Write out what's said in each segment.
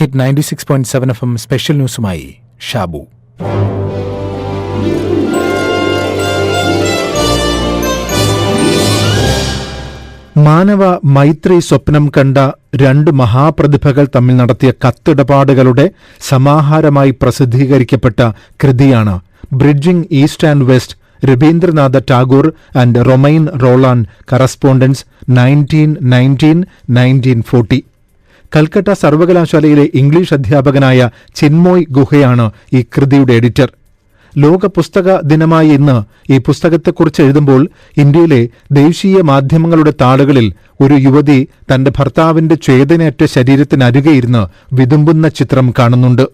Hit ninety six point seven F M special ന്യൂസുമായി Shabu മാനവ മൈത്രി സ്വപ്നം കണ്ട രണ്ട് മഹാപ്രതിഭകൾ തമ്മിൽ നടത്തിയ കത്തിടപാടുകളുടെ സമാഹാരമായി പ്രസിദ്ധീകരിക്കപ്പെട്ട കൃതിയാണ് bridging east and west Rabindranath Tagore and Romain Rolland correspondence nineteen nineteen nineteen forty. Calcutta സർവകലാശാലയിലെ ഇംഗ്ലീഷ് അധ്യാപകനായ ചിന്മോയ് ഗുഹയാണ് ഈ കൃതിയുടെ എഡിറ്റർ. ലോക പുസ്തക ദിനമായ ഇന്ന് ഈ പുസ്തകത്തെക്കുറിച്ച് എഴുതുമ്പോൾ ഇന്ത്യയിലെ ദേശീയ മാധ്യമങ്ങളുടെ താളുകളിൽ ഒരു യുവതി തന്റെ ഭർത്താവിന്റെ ചേതനയറ്റ ശരീരത്തിനരുകയിരുന്ന് വിതുമ്പുന്ന ചിത്രം കാണുന്നുണ്ട്.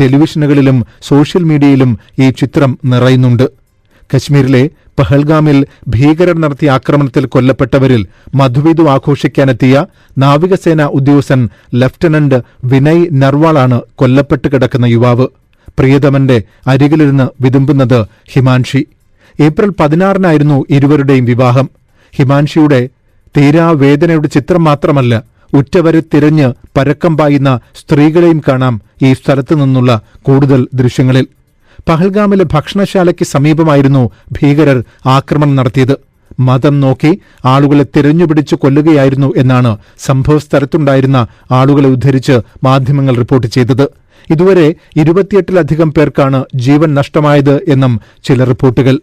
ടെലിവിഷനുകളിലും സോഷ്യൽ മീഡിയയിലും ഈ ചിത്രം നിറയുന്നുണ്ട്. കശ്മീരിലെ പഹൽഗാമിൽ ഭീകരർ നടത്തിയ ആക്രമണത്തിൽ കൊല്ലപ്പെട്ടവരിൽ മധുവിധു ആഘോഷിക്കാനെത്തിയ നാവികസേന ഉദ്യോഗസ്ഥൻ ലഫ്റ്റനന്റ് വിനയ് നർവാളാണ് കൊല്ലപ്പെട്ട് കിടക്കുന്ന യുവാവ്. പ്രിയതമന്റെ അരികിലിരുന്ന് വിതുമ്പുന്നത് ഹിമാൻഷി. ഏപ്രിൽ പതിനാറിനായിരുന്നു ഇരുവരുടെയും വിവാഹം. ഹിമാൻഷിയുടെ തീരാവേദനയുടെ ചിത്രം മാത്രമല്ല ഉറ്റവരെ തിരഞ്ഞ് പരക്കം പായുന്ന സ്ത്രീകളെയും കാണാം ഈ സ്ഥലത്തു നിന്നുള്ള കൂടുതൽ ദൃശ്യങ്ങളിൽ. പഹൽഗാമിലെ ഭക്ഷണശാലയ്ക്ക് സമീപമായിരുന്നു ഭീകരർ ആക്രമണം നടത്തിയത്. മതം നോക്കി ആളുകളെ തിരഞ്ഞുപിടിച്ച് കൊല്ലുകയായിരുന്നു എന്നാണ് സംഭവസ്ഥലത്തുണ്ടായിരുന്ന ആളുകളെ ഉദ്ധരിച്ച് മാധ്യമങ്ങൾ റിപ്പോർട്ട് ചെയ്തത്. ഇതുവരെ ഇരുപത്തിയെട്ടിലധികം പേർക്കാണ് ജീവൻ നഷ്ടമായത് എന്നും ചില റിപ്പോർട്ടുകൾ.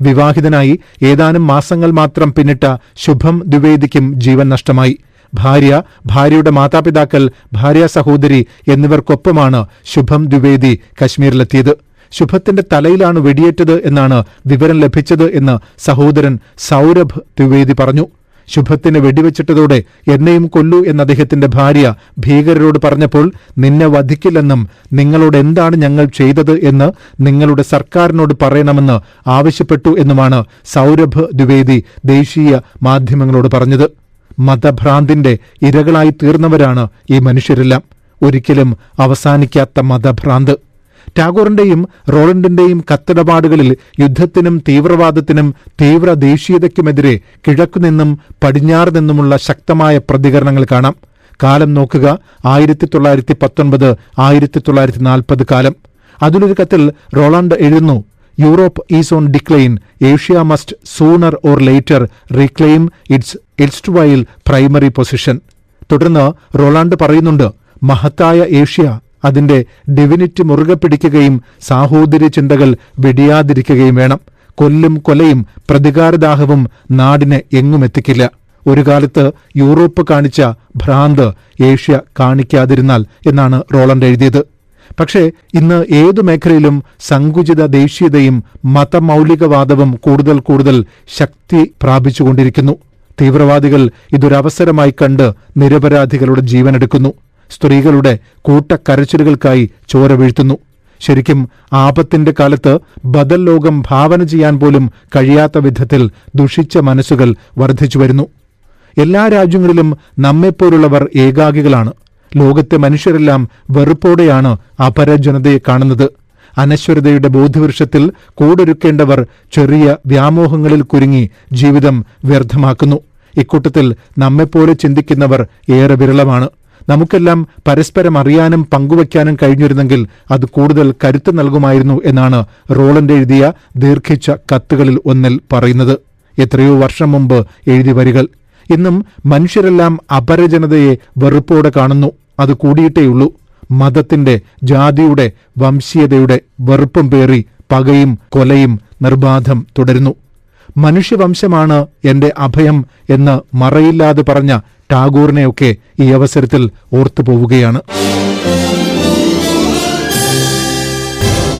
വിവാഹിതനായി ഏതാനും മാസങ്ങൾ മാത്രം പിന്നിട്ട ശുഭം ദ്വിവേദിക്കും ജീവൻ നഷ്ടമായി. ഭാര്യ ഭാര്യയുടെ മാതാപിതാക്കൾ ഭാര്യ സഹോദരി എന്നിവർക്കൊപ്പമാണ് ശുഭം ദ്വിവേദി കശ്മീരിലെത്തിയത്. ശുഭത്തിന്റെ തലയിലാണ് വെടിയേറ്റത് എന്നാണ് വിവരം ലഭിച്ചത് എന്ന് സഹോദരൻ സൗരഭ് ദ്വിവേദി പറഞ്ഞു. ശുഭത്തിന് വെടിവെച്ചിട്ടതോടെ എന്നെയും കൊല്ലു എന്ന അദ്ദേഹത്തിന്റെ ഭാര്യ ഭീകരരോട് പറഞ്ഞപ്പോൾ നിന്നെ വധിക്കില്ലെന്നും നിങ്ങളോട് എന്താണ് ഞങ്ങൾ ചെയ്തത് എന്ന് നിങ്ങളുടെ സർക്കാരിനോട് പറയണമെന്ന് ആവശ്യപ്പെട്ടു എന്നുമാണ് സൗരഭ് ദ്വിവേദി ദേശീയ മാധ്യമങ്ങളോട് പറഞ്ഞത്. മതഭ്രാന്തിന്റെ ഇരകളായി തീർന്നവരാണ് ഈ മനുഷ്യരെല്ലാം. ഒരിക്കലും അവസാനിക്കാത്ത മതഭ്രാന്ത്. ടാഗോറിന്റെയും റോളണ്ടിന്റെയും കത്തിടപാടുകളിൽ യുദ്ധത്തിനും തീവ്രവാദത്തിനും തീവ്ര ദേശീയതയ്ക്കുമെതിരെ കിഴക്കുനിന്നും പടിഞ്ഞാറ് നിന്നുമുള്ള ശക്തമായ പ്രതികരണങ്ങൾ കാണാം. കാലം നോക്കുക. ആയിരത്തി തൊള്ളായിരത്തി പത്തൊൻപത് ആയിരത്തി തൊള്ളായിരത്തി നാൽപ്പത് കാലം. അതിലൊരു കത്തിൽ റോളണ്ട് എഴുതുന്നു. Europe is on decline. Asia must sooner or later reclaim its its while primary position. തുടർന്ന് റൊളാണ്ട് പറയുന്നുണ്ട് മഹത്തായ ഏഷ്യ അതിന്റെ ഡിവിനിറ്റി മുറുകെ പിടിക്കുകയും സാഹോദര്യ ചിന്തകൾ വെടിയാതിരിക്കുകയും വേണം. കൊല്ലും കൊലയും പ്രതികാരദാഹവും നാടിനെ എങ്ങും എത്തിക്കില്ല. ഒരു കാലത്ത് യൂറോപ്പ് കാണിച്ച ഭ്രാന്ത് ഏഷ്യ കാണിക്കാതിരുന്നാൽ എന്നാണ് റോളണ്ട് എഴുതിയത്. പക്ഷേ ഇന്ന് ഏതു മേഖലയിലും സങ്കുചിത ദേശീയതയും മതമൗലികവാദവും കൂടുതൽ കൂടുതൽ ശക്തി പ്രാപിച്ചുകൊണ്ടിരിക്കുന്നു. തീവ്രവാദികൾ ഇതൊരവസരമായി കണ്ട് നിരപരാധികളുടെ ജീവനെടുക്കുന്നു. സ്ത്രീകളുടെ കൂട്ടക്കരച്ചിലുകൾക്കായി ചോര വീഴ്ത്തുന്നു. ശരിക്കും ആപത്തിന്റെ കാലത്ത് ബദൽ ലോകം ഭാവന ചെയ്യാൻ പോലും കഴിയാത്ത വിധത്തിൽ ദുഷിച്ച മനസ്സുകൾ വർദ്ധിച്ചു വരുന്നു. എല്ലാ രാജ്യങ്ങളിലും നമ്മെപ്പോലുള്ളവർ ഏകാഗികളാണ് ലോകത്തെ മനുഷ്യരെല്ലാം വെറുപ്പോടെയാണ് അപരജനതയെ കാണുന്നത്. അനശ്വരതയുടെ ബോധവൃക്ഷത്തിൽ കൂടൊരുക്കേണ്ടവർ ചെറിയ വ്യാമോഹങ്ങളിൽ കുരുങ്ങി ജീവിതം വ്യർത്ഥമാക്കുന്നു. ഇക്കൂട്ടത്തിൽ നമ്മെപ്പോലെ ചിന്തിക്കുന്നവർ ഏറെ വിരളമാണ്. നമുക്കെല്ലാം പരസ്പരം അറിയാനും പങ്കുവയ്ക്കാനും കഴിഞ്ഞിരുന്നെങ്കിൽ അത് കൂടുതൽ കരുത്ത് നൽകുമായിരുന്നു എന്നാണ് റോളന്റ് എഴുതിയ ദീർഘിച്ച കത്തുകളിൽ ഒന്നിൽ പറയുന്നത്. എത്രയോ വർഷം മുമ്പ് എഴുതി വരികൾ. ഇന്നും മനുഷ്യരെല്ലാം അപരജനതയെ വെറുപ്പോടെ കാണുന്നു. അത് കൂടിയിട്ടേയുള്ളൂ. മതത്തിന്റെ ജാതിയുടെ വംശീയതയുടെ വെറുപ്പും പേറി പകയും കൊലയും നിർബാധം തുടരുന്നു. മനുഷ്യവംശമാണ് എന്റെ അഭയം എന്ന് മറയില്ലാതെ പറഞ്ഞ ടാഗോറിനെയൊക്കെ ഈ അവസരത്തിൽ ഓർത്തുപോവുകയാണ്.